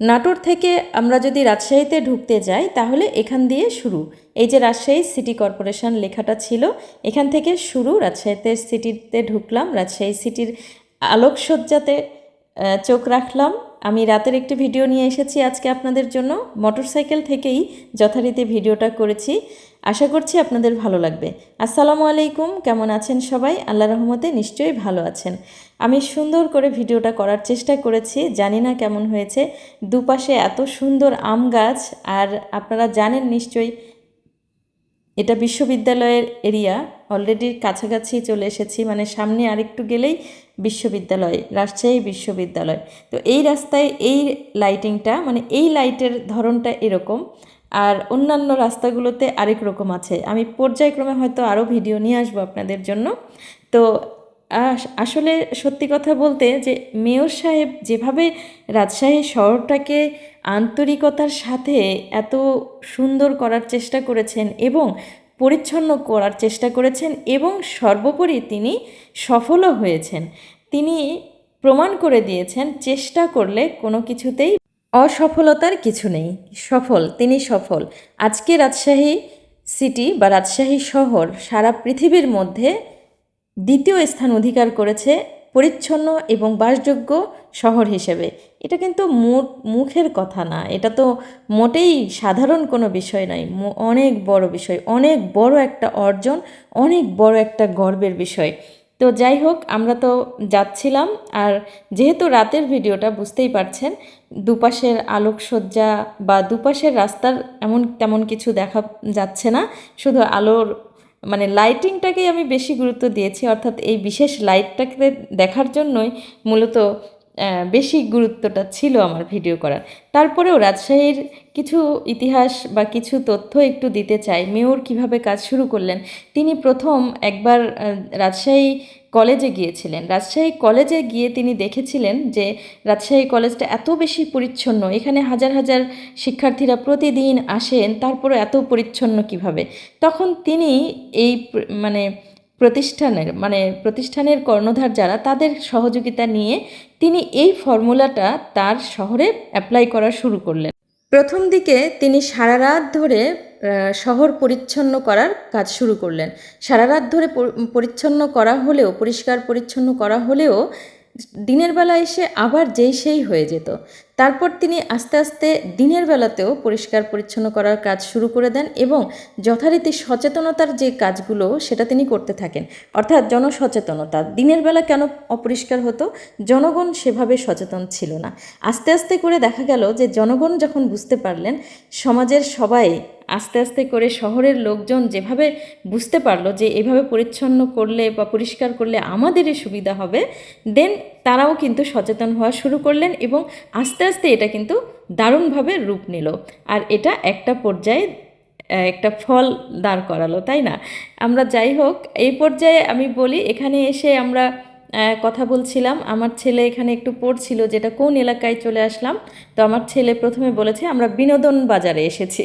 নাটোর থেকে আমরা যদি রাজশাহীতে ঢুকতে যাই, তাহলে এখান দিয়ে শুরু। এই যে রাজশাহী সিটি কর্পোরেশন লেখাটা ছিল, এখান থেকে শুরু রাজশাহীতে সিটিতে ঢুকলাম, রাজশাহী সিটির আলোকসজ্জাতে চোখ রাখলাম। আমি রাতের একটি ভিডিও নিয়ে এসেছি আজকে আপনাদের জন্য। মোটরসাইকেল থেকেই যথারীতি ভিডিওটা করেছি। আশা করছি আপনাদের ভালো লাগবে। আসসালামু আলাইকুম। কেমন আছেন সবাই? আল্লাহ রহমতে নিশ্চয়ই ভালো আছেন। আমি সুন্দর করে ভিডিওটা করার চেষ্টা করেছি। জানি না কেমন হয়েছে। দুপাশে এত সুন্দর আম গাছ আর আপনারা জানেন নিশ্চয়ই এটা বিশ্ববিদ্যালয়ের এরিয়া। অলরেডি কাছাকাছি চলে এসেছি মানে সামনে আরেকটু গেলেই বিশ্ববিদ্যালয়, রাজশাহী বিশ্ববিদ্যালয়। তো এই রাস্তায় এই লাইটিংটা মানে এই লাইটের ধরনটা এরকম, আর অন্যান্য রাস্তাগুলোতে আরেক রকম আছে। আমি পর্যায়ক্রমে হয়তো আরও ভিডিও নিয়ে আসব আপনাদের জন্য। তো আসলে সত্যি কথা বলতে যে মেয়র সাহেব যেভাবে রাজশাহী শহরটাকে আন্তরিকতার সাথে এত সুন্দর করার চেষ্টা করেছেন এবং পরিচ্ছন্ন করার চেষ্টা করেছেন এবং সর্বোপরি তিনি সফলও হয়েছেন। তিনি প্রমাণ করে দিয়েছেন, চেষ্টা করলে কোনো কিছুতেই অসফলতার কিছু নেই। সফল, তিনি সফল। আজকে রাজশাহী সিটি বা রাজশাহী শহর সারা পৃথিবীর মধ্যে দ্বিতীয় স্থান অধিকার করেছে পরিচ্ছন্ন এবং বাসযোগ্য শহর হিসেবে। এটা কিন্তু মুখের কথা না। এটা তো মোটেই সাধারণ কোনো বিষয় ম- অনেক বড় বিষয়, অনেক বড় একটা অর্জন, অনেক বড় একটা গর্বের বিষয়। তো যাই হোক, আমরা তো যাচ্ছিলাম আর যেহেতু রাতের ভিডিওটা বুঝতেই পারছেন, দুপাশের আলোকসজ্জা বা দুপাশের রাস্তার এমন, তেমন কিছু দেখা যাচ্ছে না। শুধু আলোর মানে লাইটিংটাকেই আমি বেশি গুরুত্ব দিয়েছি। অর্থাৎ এই বিশেষ লাইটটাকে দেখার জন্যই মূলত বেশি গুরুত্বটা ছিল আমার ভিডিও করার। তারপরেও রাজশাহীর কিছু ইতিহাস বা কিছু তথ্য একটু দিতে চাই। মেয়র কীভাবে কাজ শুরু করলেন? তিনি প্রথম একবার রাজশাহী কলেজে গিয়েছিলেন। রাজশাহী কলেজে গিয়ে তিনি দেখেছিলেন যে রাজশাহী কলেজটা এত বেশি পরিচ্ছন্ন, এখানে হাজার হাজার শিক্ষার্থীরা প্রতিদিন আসেন তারপরে এত পরিচ্ছন্ন কীভাবে? তখন তিনি এই মানে প্রতিষ্ঠানের মানে প্রতিষ্ঠানের কর্ণধার যারা, তাদের সহযোগিতা নিয়ে তিনি এই ফর্মুলাটা তার শহরে অ্যাপ্লাই করা শুরু করলেন। প্রথম দিকে তিনি সারা রাত ধরে শহর পরিচ্ছন্ন করার কাজ শুরু করলেন। সারা রাত ধরে পরিচ্ছন্ন করা হলেও, পরিষ্কার পরিচ্ছন্ন করা হলেও, দিনের বেলা এসে আবার যেই সেই হয়ে যেত। তারপর তিনি আস্তে আস্তে দিনের বেলাতেও পরিষ্কার পরিচ্ছন্ন করার কাজ শুরু করে দেন এবং যথারীতি সচেতনতার যে কাজগুলো, সেটা তিনি করতে থাকেন। অর্থাৎ জনসচেতনতা। দিনের বেলা কেন অপরিষ্কার হতো? জনগণ সেভাবে সচেতন ছিল না। আস্তে আস্তে করে দেখা গেল যে জনগণ যখন বুঝতে পারলেন, সমাজের সবাই আস্তে আস্তে করে শহরের লোকজন যেভাবে বুঝতে পারল যে এভাবে পরিচ্ছন্ন করলে বা পরিষ্কার করলে আমাদেরই সুবিধা হবে দেন তারাও কিন্তু সচেতন হওয়া শুরু করলেন এবং আস্তে আস্তে এটা কিন্তু দারুণভাবে রূপ নিল। আর এটা একটা পর্যায়ে একটা ফল দাঁড় করালো, তাই না? আমরা যাই হোক, এই পর্যায়ে আমি বলি, এখানে এসে আমরা কথা বলছিলাম। আমার ছেলে এখানে একটু পড়ছিল, যেটা কোন এলাকায় চলে আসলাম। তো আমার ছেলে প্রথমে বলেছে, আমরা বিনোদন বাজারে এসেছি।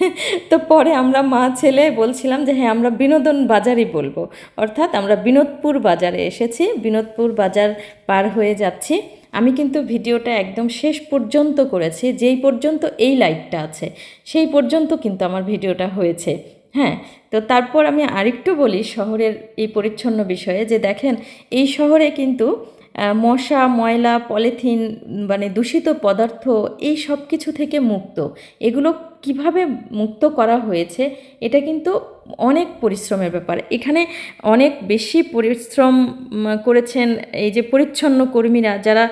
তো পরে আমরা মা ছেলে বলছিলাম যে হ্যাঁ আমরা বিনোদন বাজারই বলব। অর্থাৎ আমরা বিনোদপুর বাজারে এসেছি, বিনোদপুর বাজার পার হয়ে যাচ্ছি। আমি কিন্তু ভিডিওটা একদম শেষ পর্যন্ত করেছি, যেই পর্যন্ত এই লাইটটা আছে, সেই পর্যন্ত কিন্তু আমার ভিডিওটা হয়েছে। হ্যাঁ তো তারপর আমি আরেকটু বলি শহরের এই পরিচ্ছন্ন বিষয়ে যে দেখেন, এই শহরে কিন্তু মশা, ময়লা, পলিথিন মানে দূষিত পদার্থ, এই সব কিছু থেকে মুক্ত। এগুলো কীভাবে মুক্ত করা হয়েছে, এটা কিন্তু অনেক পরিশ্রমের ব্যাপার। এখানে অনেক বেশি পরিশ্রম করেছেন এই যে পরিচ্ছন্ন কর্মীরা যারা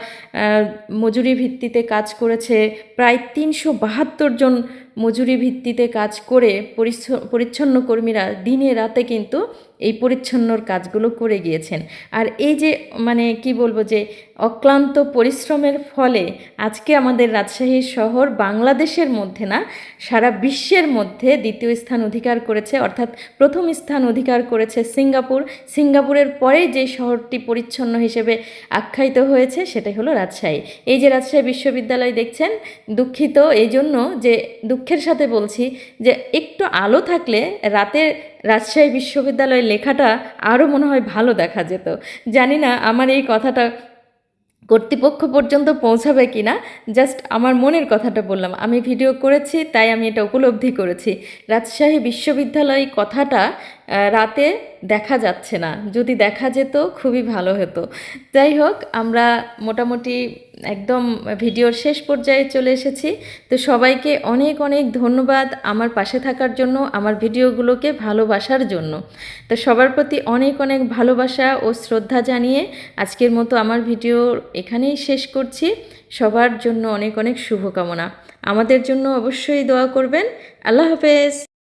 মজুরি ভিত্তিতে কাজ করেছে, প্রায় তিনশো বাহাত্তর জন মজুরি ভিত্তিতে কাজ করে পরিচ্ছ- পরিচ্ছন্ন কর্মীরা দিনে রাতে কিন্তু এই পরিচ্ছন্নর কাজগুলো করে গিয়েছেন। আর এই যে মানে কি বলব যে, অক্লান্ত পরিশ্রমের ফলে আজকে আমাদের রাজশাহী শহর বাংলাদেশের মধ্যে না সারা বিশ্বের মধ্যে দ্বিতীয় স্থান অধিকার করেছে, অর্থাৎ প্রথম স্থান অধিকার করেছে সিঙ্গাপুর। সিঙ্গাপুরের পরে যে শহরটি পরিচ্ছন্ন হিসেবে আখ্যায়িত হয়েছে, সেটাই হলো রাজশাহী। এই যে রাজশাহী বিশ্ববিদ্যালয় দেখছেন, দুঃখিত এই জন্য যে দুঃখের সাথে বলছি যে একটু আলো থাকলে রাতে রাজশাহী বিশ্ববিদ্যালয়ের লেখাটা আরও মনে হয় ভালো দেখা যেত। জানি না আমার এই কথাটা কর্তৃপক্ষ পর্যন্ত পৌঁছাবে কি না জাস্ট আমার মনের কথাটা বললাম। আমি ভিডিও করেছি, তাই আমি এটা উপলব্ধি করেছি। রাজশাহী বিশ্ববিদ্যালয় কথাটা রাতে দেখা যাচ্ছে না। যদি দেখা যেত, খুবই ভালো হতো। যাই হোক, আমরা মোটামুটি একদম ভিডিওর শেষ পর্যায়ে চলে এসেছি। তো সবাইকে অনেক অনেক ধন্যবাদ আমার পাশে থাকার জন্য, আমার ভিডিওগুলোকে ভালোবাসার জন্য। তো সবার প্রতি অনেক অনেক ভালোবাসা ও শ্রদ্ধা জানিয়ে আজকের মতো আমার ভিডিও এখানেই শেষ করছি। সবার জন্য অনেক অনেক শুভকামনা। আমাদের জন্য অবশ্যই দোয়া করবেন। আল্লাহ হাফেজ।